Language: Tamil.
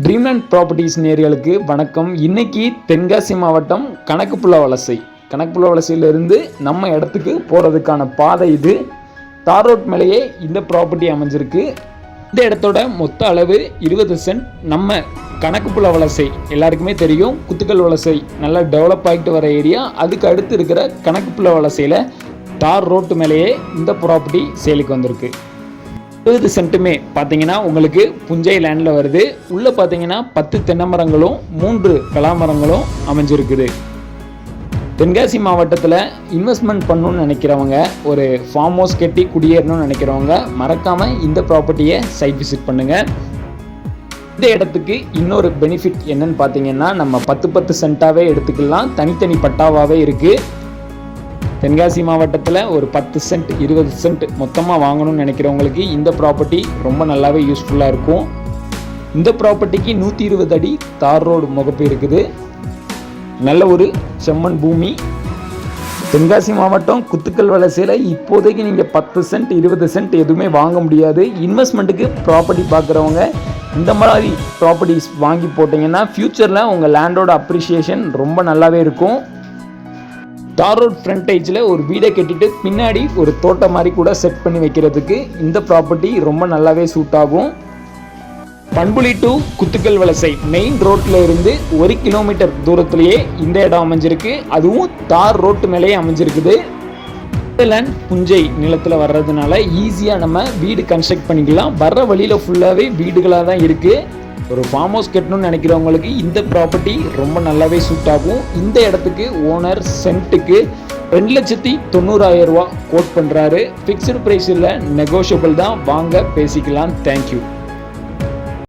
ட்ரீம்லேண்ட் ப்ராப்பர்ட்டிஸ் நேர்களுக்கு வணக்கம். இன்னைக்கு தென்காசி மாவட்டம் கணக்குப்புள்ள வலசை கணக்குப்புள்ள வலசையிலிருந்து நம்ம இடத்துக்கு போகிறதுக்கான பாதை இது. தார் ரோட் மேலேயே இந்த ப்ராப்பர்ட்டி அமைஞ்சிருக்கு. இந்த இடத்தோட மொத்த அளவு இருபது சென்ட். நம்ம கணக்குப்புள்ள வலசை எல்லாருக்குமே தெரியும். குத்துக்கல் வலசை நல்லா டெவலப் ஆகிட்டு வர ஏரியா அதுக்கு அடுத்து இருக்கிற கணக்குப்புள்ள வலசையில் தார் ரோட்டு மேலேயே இந்த ப்ராப்பர்ட்டி சேலுக்கு வந்திருக்கு. இருபது சென்ட்டுமே பார்த்தீங்கன்னா உங்களுக்கு புஞ்சை லேண்டில் வருது. உள்ளே பார்த்தீங்கன்னா பத்து தென்னை மரங்களும் மூன்று கலாமரங்களும் அமைஞ்சிருக்குது. தென்காசி மாவட்டத்தில் இன்வெஸ்ட்மெண்ட் பண்ணணும்னு நினைக்கிறவங்க ஒரு ஃபார்ம் ஹவுஸ் கட்டி குடியேறணும்னு நினைக்கிறவங்க மறக்காமல் இந்த ப்ராப்பர்ட்டியை சைட் விசிட் பண்ணுங்கள் இந்த இடத்துக்கு இன்னொரு பெனிஃபிட் என்னன்னு பார்த்தீங்கன்னா நம்ம பத்து பத்து சென்ட்டாகவே எடுத்துக்கலாம். தனித்தனி பட்டாவாகவே இருக்குது தென்காசி மாவட்டத்தில் ஒரு பத்து சென்ட் இருபது சென்ட் மொத்தமாக வாங்கணும்னு நினைக்கிறவங்களுக்கு இந்த ப்ராப்பர்ட்டி ரொம்ப நல்லாவே யூஸ்ஃபுல்லாக இருக்கும். இந்த ப்ராப்பர்ட்டிக்கு நூற்றி இருபது அடி தார் ரோடு முகப்பு இருக்குது. நல்ல ஒரு செம்மண் பூமி. தென்காசி மாவட்டம் குத்துக்கல் வலசையில் இப்போதைக்கு நீங்கள் பத்து சென்ட் இருபது சென்ட் எதுவுமே வாங்க முடியாது. இன்வெஸ்ட்மெண்ட்டுக்கு ப்ராப்பர்ட்டி பார்க்குறவங்க இந்த மாதிரி ப்ராப்பர்ட்டிஸ் வாங்கி போட்டிங்கன்னா ஃப்யூச்சரில் உங்கள் லேண்டோட அப்ரிஷியேஷன் ரொம்ப நல்லாவே இருக்கும். தார் ரோட் ஃப்ரண்டேஜில் ஒரு வீடை கட்டிட்டு பின்னாடி ஒரு தோட்டம் மாதிரி கூட செட் பண்ணி வைக்கிறதுக்கு இந்த ப்ராப்பர்ட்டி ரொம்ப நல்லாவே சூட் ஆகும். பண்புலி டு குத்துக்கல் வலசை மெயின் ரோட்டில் இருந்து ஒரு கிலோமீட்டர் தூரத்திலேயே இந்த இடம் அமைஞ்சிருக்கு. அதுவும் தார் ரோட்டு மேலேயே அமைஞ்சிருக்குது. லேண்ட் புஞ்சை நிலத்தில் வர்றதுனால ஈஸியாக நம்ம வீடு கன்ஸ்ட்ரக்ட் பண்ணிக்கலாம். வர்ற வழியில் ஃபுல்லாகவே வீடுகளாக தான் இருக்குது ஒரு ஃபார்ம் ஹவுஸ் கட்டணும்னு நினைக்கிறவங்களுக்கு இந்த ப்ராப்பர்ட்டி ரொம்ப நல்லாவே சூட் ஆகும். இந்த இடத்துக்கு ஓனர் சென்ட்டுக்கு ரெண்டு லட்சத்தி தொண்ணூறாயிரம் ரூபா கோட் பண்ணுறாரு ஃபிக்ஸ்டு ப்ரைஸில் நெகோஷியபிள் தான். வாங்க பேசிக்கலாம் தேங்க்யூ